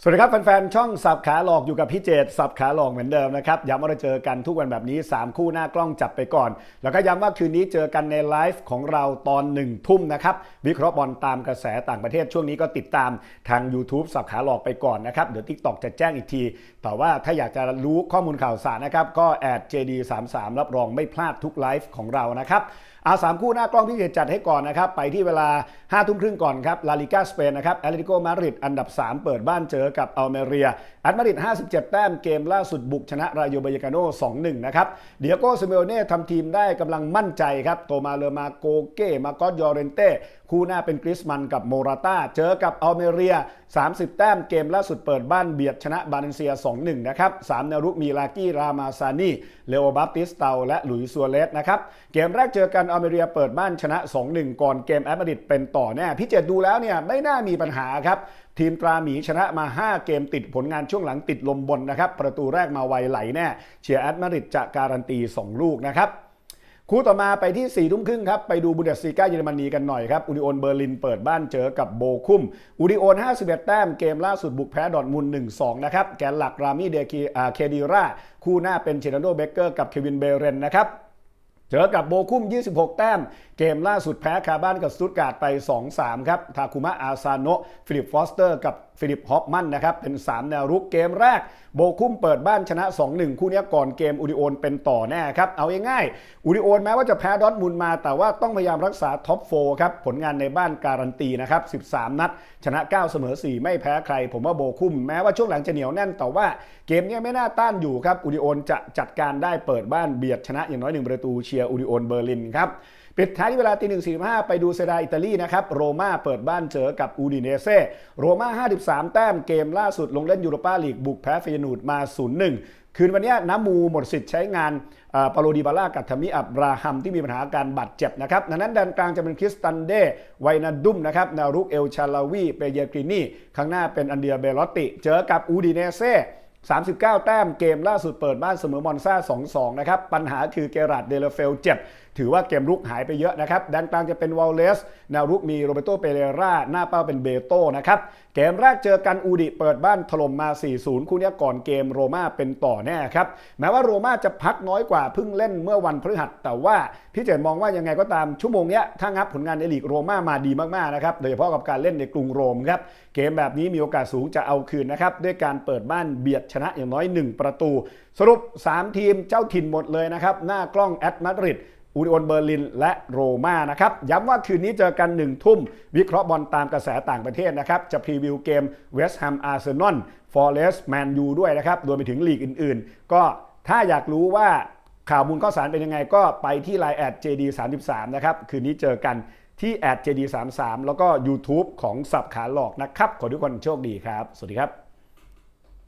สวัสดีครับแฟนๆ ช่องสับขาหลอกอยู่กับพี่เจตสับขาหลอกเหมือนเดิมนะครับย้ำว่าเราเจอกันทุกวันแบบนี้ 3 คู่หน้ากล้องจับไปก่อน แล้วก็ย้ำว่าคืนนี้เจอกันในไลฟ์ของเราตอน1นึ่ทุ่มนะครับวิเคราะห์บอลตามกระแสต่างประเทศช่วงนี้ก็ติดตามทาง YouTube สับขาหลอกไปก่อนนะครับเดี๋ยว TikTok จะแจ้งอีกที แต่ว่าถ้าอยากจะรู้ข้อมูลข่าวสารนะครับก็แอด JD33 รับรองไม่พลาดทุกไลฟ์ของเรานะครับเอาสามคู่หน้ากล้องพิเศษจัดให้ก่อนนะครับ ไปที่เวลา5ทุ่มครึ่งก่อนครับ ลาลิก้าสเปนนะครับแอตเลติโกมาดริดอันดับ 3 เปิดบ้านเจอกับอัลเมเรียแอตมาดริด57 แต้มเกมล่าสุดบุกชนะรายโยบายกาโน่2-1 นะครับ เดียโก้ซิเมโอเน่ทำทีมได้กำลังมั่นใจครับ โตมาเลอมาโกเก้มาโกอสยอเรนเต้ คู่หน้าเป็นกริสมันกับโมราตาเจอกับอัลเมเรีย 30 แต้มเกมล่าสุดเปิดบ้านเบียดชนะบาเลนเซีย 2-1 นะครับ3แนวรุกมีลากี้รามาซานีเลโอบัปติสเตาและหลุยส์ซัวเรสนะครับ เกมแรกเจอกันอัลเมเรียเปิดบ้านชนะ 2-1 ก่อนเกมแอตมาดริดเป็นต่อแน่พี่เจดดูแล้วเนี่ยไม่น่ามีปัญหาครับทีมตราหมีชนะมา 5 เกมติดผลงานช่วงหลังติดลมบนนะครับ ประตูแรกมาไวไหลแน่ เชียร์แอตมาดริดจะการันตี 2 ลูกนะครับ คู่ต่อมาไปที่4ี่ทุ่มครึ่งครับ ไปดูบุนเดสซีกาเยอรมนีกันหน่อยครับอุดิโอนเบอร์ลินเปิดบ้านเจอกับโบคุมอุดิโอน51 แต้มเกมล่าสุดบุกแพ้ดอทมุน1-2 นะครับ แกนหลักรามี่เดคีอาเคดีราคู่หน้าเป็นเชนาโดเบเกอร์กับเควินเบเรนนะครับเจอกับโบคุม26 แต้ม เกมล่าสุดแพ้คาบ้านกับสตุตการ์ดไป 2-3 ครับ ทาคุมะอาซาโนะฟิลิปฟอสเตอร์กับ ฟิลิปฮอปมันนะครับเป็น 3 แนวรุกเกมแรก โบคุ้มเปิดบ้านชนะ 2-1 คู่นี้ก่อนเกมอุดิโอนเป็นต่อแน่ครับเอาง่ายๆอุดิโอนแม้ว่าจะแพ้ดอทมุนมาแต่ว่าต้องพยายามรักษาท็อปโฟครับผลงานในบ้านการันตีนะครับ 13 นัด ชนะ 9 เสมอ 4 ไม่แพ้ใคร ผมว่าโบคุ้มแม้ว่าช่วงหลังจะเหนียวแน่นแต่ว่าเกมนี้ไม่น่าต้านอยู่ครับอุดิโอนจะจัดการได้เปิดบ้านเบียดชนะอย่างน้อยหนึ่งประตูเชียร์อุดิโอนเบอร์ลินครับ ปิดท้ายที่เวลาตีหนึ่งสี่ห้าไปดูเซดาอิตาลีนะครับ โรม่าเปิดบ้านเจอกับอูดิเนเซ่โรม่า 53 แต้มเกมล่าสุดลงเล่นยูโรปาลีกบุกแพ้เฟยนูดมา 0-1 คืนวันนี้น้ำมูหมดสิทธิ์ใช้งานปาโลดิบาล่ากับทามิอับราฮัมที่มีปัญหาการบาดเจ็บนะครับดังนั้นแดนกลางจะเป็นคริสตันเดไวนาดุมนะครับนวรุกเอลชาลาวีเปเยกรินีข้างหน้าเป็นอันเดียเบลอตติ เจอกับอูดิเนเซ่39 แต้มเกมล่าสุดเปิดบ้านเสมอมอนซ่า2-2 นะครับ ปัญหาคือเกราดเดลเฟลเจ็บ ถือว่าเกมรุกหายไปเยอะนะครับแดนกลางจะเป็นวอลเลสแนวรุกมีโรเบโตเปเรราหน้าเป้าเป็นเบโตนะครับเกมแรกเจอกันอูดิเปิดบ้านถล่มมา 4-0 คู่นี้ก่อนเกมโรม่าเป็นต่อแน่ครับแม้ว่าโรม่าจะพักน้อยกว่าเพิ่งเล่นเมื่อวันพฤหัส แต่ว่าพี่เจนมองว่ายังไงก็ตามชั่วโมงนี้ถ้างับผลงานในลีกโรม่ามาดีมากๆนะครับโดยเฉพาะกับการเล่นในกรุงโรมครับเกมแบบนี้มีโอกาสสูงจะเอาคืนนะครับด้วยการเปิดบ้านเบียดชนะอย่างน้อย 1 ประตู สรุป 3 ทีมเจ้าถิ่นหมดเลยนะครับหน้ากล้องแอตมาดริด อูดิโอนเบอร์ลิน และโรม่านะครับ ย้ำว่าคืนนี้เจอกัน1ทุ่ม วิเคราะห์บอลตามกระแสต่างประเทศนะครับ จะพรีวิวเกมเวสต์แฮมอาร์เซนอลฟอร์เรสต์แมนยูด้วยนะครับรวมไปถึงลีกอื่น ๆ ก็ถ้าอยากรู้ว่าข่าวมูลข้อสารเป็นยังไงก็ไปที่ไลน์แอด JD33 นะครับ คืนนี้เจอกันที่แอด JD33 แล้วก็ YouTube ของสับขาหลอกนะครับ ขอทุกคนโชคดีครับ สวัสดีครับ